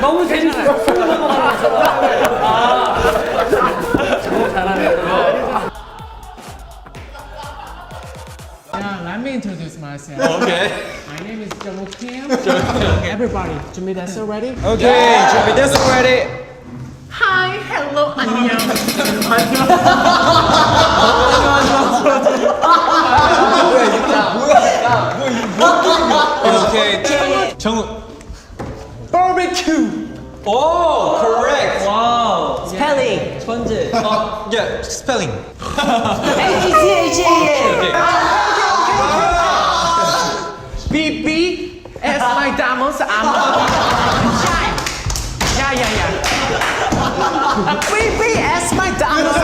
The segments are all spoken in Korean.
너무 재밌어요. Yeah, let me introduce myself. Okay. My name is Jungkook Kim. Everybody, 준비 됐어? Ready? Okay. 준비됐어, ready? Hi, hello, 안녕. Okay. 정우. Barbecue. Oh, correct. 와우. 스펠링. 천재. Uh, yeah, spelling. H-C-H-A-N. B B S my diamonds, I'm shine. Yeah, yeah, yeah. B B S my diamonds,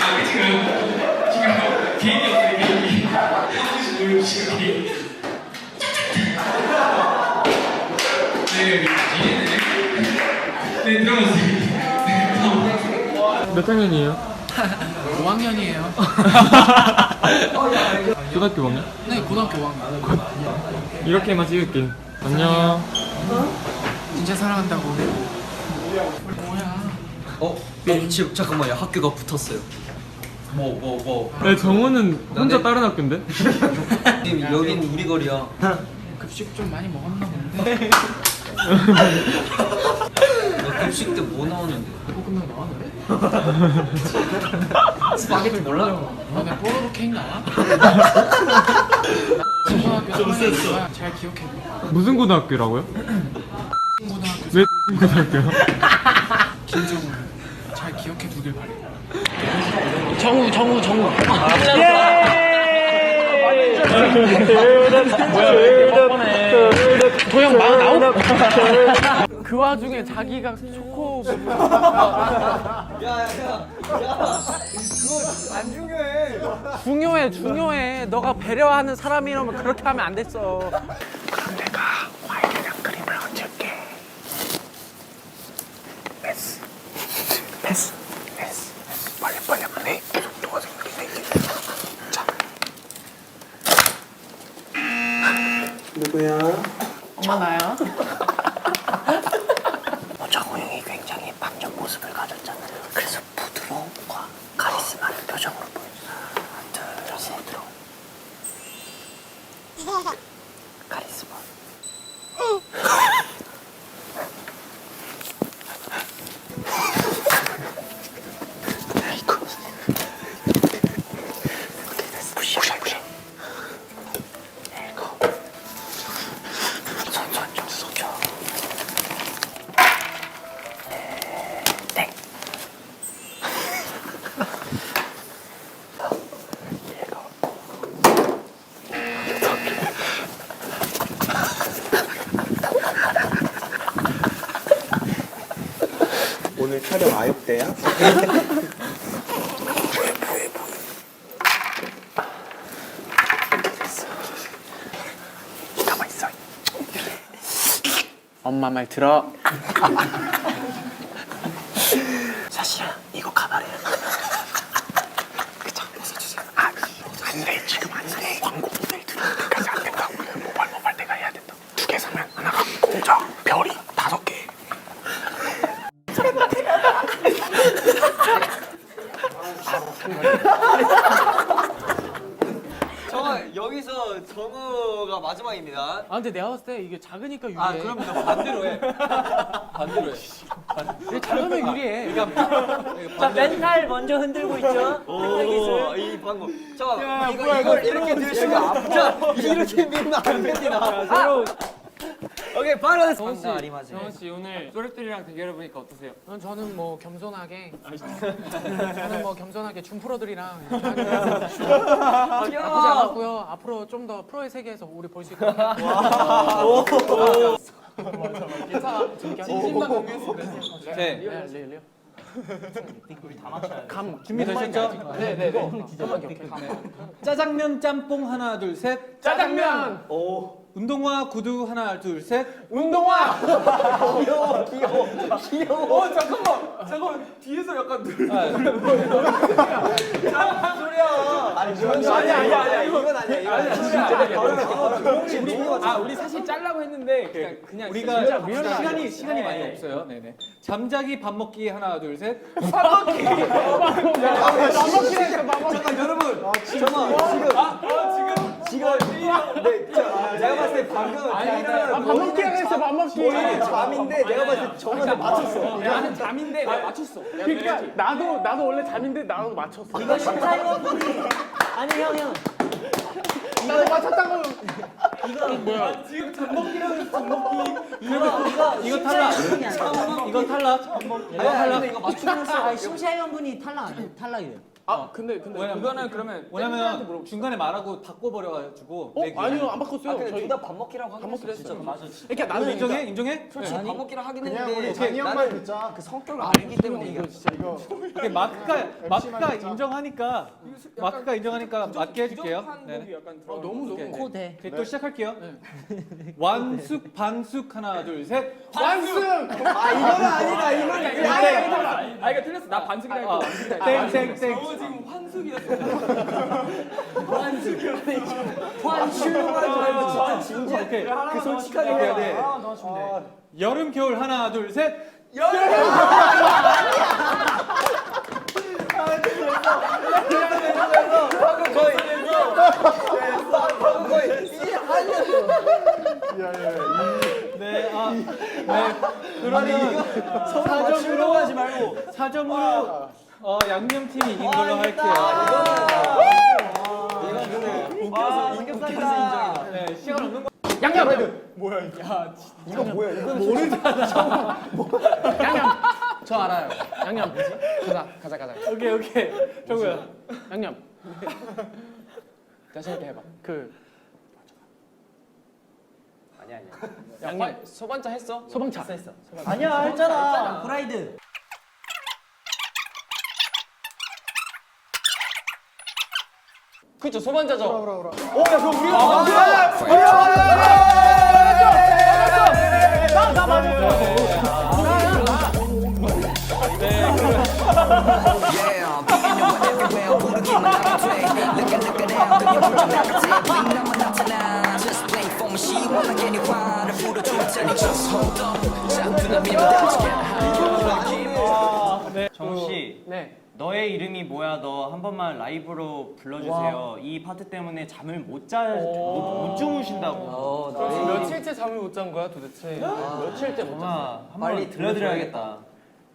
아, 그 지금, 지금 개인이 없어요, 개인이. 개인. 네. 네. 네. 몇 학년이에요? 5학년이에요. 초등학교 5학년? 네, 고등학교 5학년. 이렇게만 찍을게. 안녕. 진짜 사랑한다고. 어? 어, 지금 잠깐만요. 학교가 붙었어요. 뭐, 뭐, 뭐. 네, 정우는 혼자 네. 다른 학교인데? 지금 여긴 우리 거리야. 급식 좀 많이 먹었나 본데. 너 급식 때 뭐 나오는데? 볶음면 나왔는데? 스파게티 몰라? 너네 뽀로로 케이크 나와? 중고등학교 3학년이니까 잘 기억해. 무슨 고등학교라고요? 왜 고등학교요? 김정우 잘 기억해 두길 바래. 정우 정우 정우. 도형 마흔아홉. 그 와중에 자기가 초코 중요해 중요해 너가 배려하는 사람이라면 그렇게 하면 안 됐어 그럼 내가 과일이랑 크림을 얹을게 패스 패스 패스 빨리 빨리 하네 속도가 생기네 자 누구야? 엄마 나야 정우 형이 굉장히 방전 모습을 가졌잖아요. 촬영 아육대야? 가만 있어. 엄마 말 들어 사실은 이거 가발이야. 그쵸? 벗어주세요. 아, 안 돼. 지금 안 돼. 광고 모델 들어까지 안 된다. 모발 모발 내가 해야 된다. 두 개 사면 하나가 공짜. 아, 정말 여기서 정우가 마지막입니다. 아 근데 내가 봤을 때 이게 작으니까 유리해. 아 그럼 너 반대로 해. 반대로 해. 이게 작으면 유리해. 그러니까 자, 맨날 먼저 흔들고 있죠. 오, 아, 이 방금. 자, 이거 이걸 이렇게 들으시면 아파. 이렇게 밀면 안 됩니다. 아, 오케이 바로 정원 씨. 정원 씨 오늘 또래들이랑 대결해 보니까 어떠세요? 저는 뭐 겸손하게. 저는 뭐 겸손하게 준 프로들이랑 이렇게 하게 나쁘지 않았고요. 앞으로 좀 더 프로의 세계에서 우리 볼 수. 괜찮아. 진심만 리얼. 감 준비되셨죠? 네네네. 짜장면 짬뽕 하나 둘 셋. 짜장면. 운동화 구두 하나 둘 셋. 운동화. 아니 아니 아니 이건 아니야 이건 아니야. 진짜 아 우리 사실 짤라고 했는데 그냥 그냥 우리가 진짜. 시간이 시간이 많이 없어요. 네네. 잠자기 밥 먹기 하나 둘 셋. 잠깐 여러분 잠깐 지금 지금 네 저, 내가 봤을 때 방금 아, 밥 먹기랑 했어 밥 먹기. 본인은 잠인데 내가 봤을 때 정원을 맞췄어. 나는 잠인데 내가 맞췄어. 그러니까 나도 나도 원래 잠인데 나도 맞췄어. 이거 심사위원 분이 아니 형 형. 나도 맞췄다고. 이거 뭐야? 지금 잠 먹기랑 밥 먹기. 이거 이거 이거 탈락. 이거 탈락. 이거 탈락. 이거 맞추면서 아니 심사위원 분이 탈락? 탈락이에요. 아 근데 근데 왜냐면- 그거는 그러면 왜냐면 중간에 말하고 바꿔버려가지고. 어. 아니요 안 바꿨어요. 아 근데 저희 둘다 밥 먹기라고 하긴 먹기로 했어. 했어요. 맞아. 그러니까 나는 나는 인정해? 인정해? 솔직히 밥 먹기랑 하긴 그냥 했는데 우리 형만 나는 듣자. 그 성격을 알기 때문에 이게 이거 진짜 이거 이게 마크가 마크가 인정하니까 마크가 인정하니까 맞게 해줄게요. 네. 약간 어, 너무 너무 코대. 오케이, 또 시작할게요. 완숙 반숙 하나 둘 셋. 완승. 아 이거는 아니다 이거는 아 아니다. 아 이거 틀렸어. 나 반승이라 했고 완승이라 했고. 땡땡 땡. 지금 환승이었어. 진짜 진지해. 오케이. 그 솔직하게 해야 네. 돼. 여름 겨울 하나 둘 셋. 네. 아. 네. 그러면 사점으로 하지 말고. 4점으로 어, 양념 팀이 이긴 걸로 할게요. 이건 근데 웃겨서 웃겨서 인정이다. 네, 시간 없는 거. 양념. 이거 뭐야? 모르잖아. 양념. 저 알아요. 양념. 가자 가자 가자. 오케이, 오케이. 정우야. 양념. 다시 이렇게 해봐. 그 아니야 아니야. 양념. 소반차 했어? 소방차. 했어. 아니야 했잖아. 프라이드. 그쵸 소반차죠. 정우 씨, 네. 너의 이름이 뭐야? 너 한 번만 라이브로 불러주세요. 이 파트 때문에 잠을 못 자, 못, 못 주무신다고. 며칠째 잠을 못 잔 거야 도대체? 며칠째 못 잤어. 아, 한번 들려드려야겠다.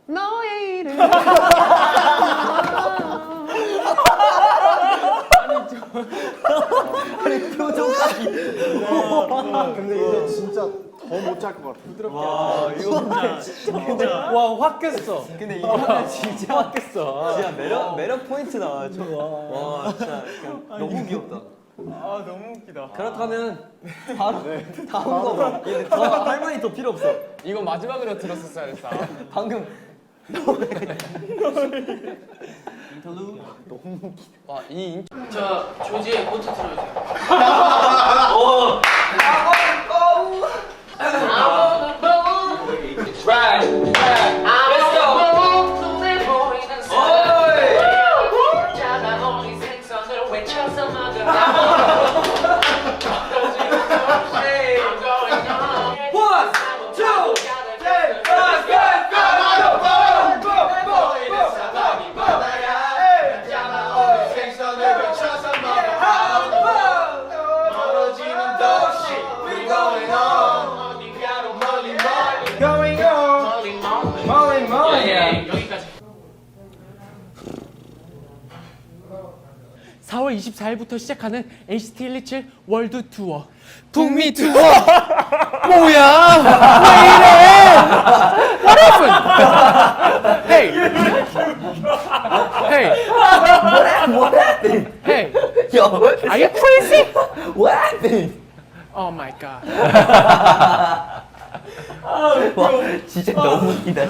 너의 이름. 근데 이제 진짜 더 못 잘 것 같아. 와, 확 깼어. 근데 이거는 진짜 확 깼어. 진짜 매력 매력 포인트다. 저. 와 진짜 그냥 너무 귀엽다. 아, 너무 웃기다. 그렇다면 바로 다음 거 봐. 얘네 더 할머니 더 필요 없어. 이거 마지막으로 들었었어야 했어. 방금 와, 이 인... 자, 조지의 코트 틀어주세요. 멀어지는 듯이 24일부터 시작하는 NCT 127 월드 투어 북미 투어 뭐야 왜 이래 What happened? Hey Hey What happened? Hey Yo, Are you crazy? what happened? Oh my god 와, 진짜 너무 웃기다.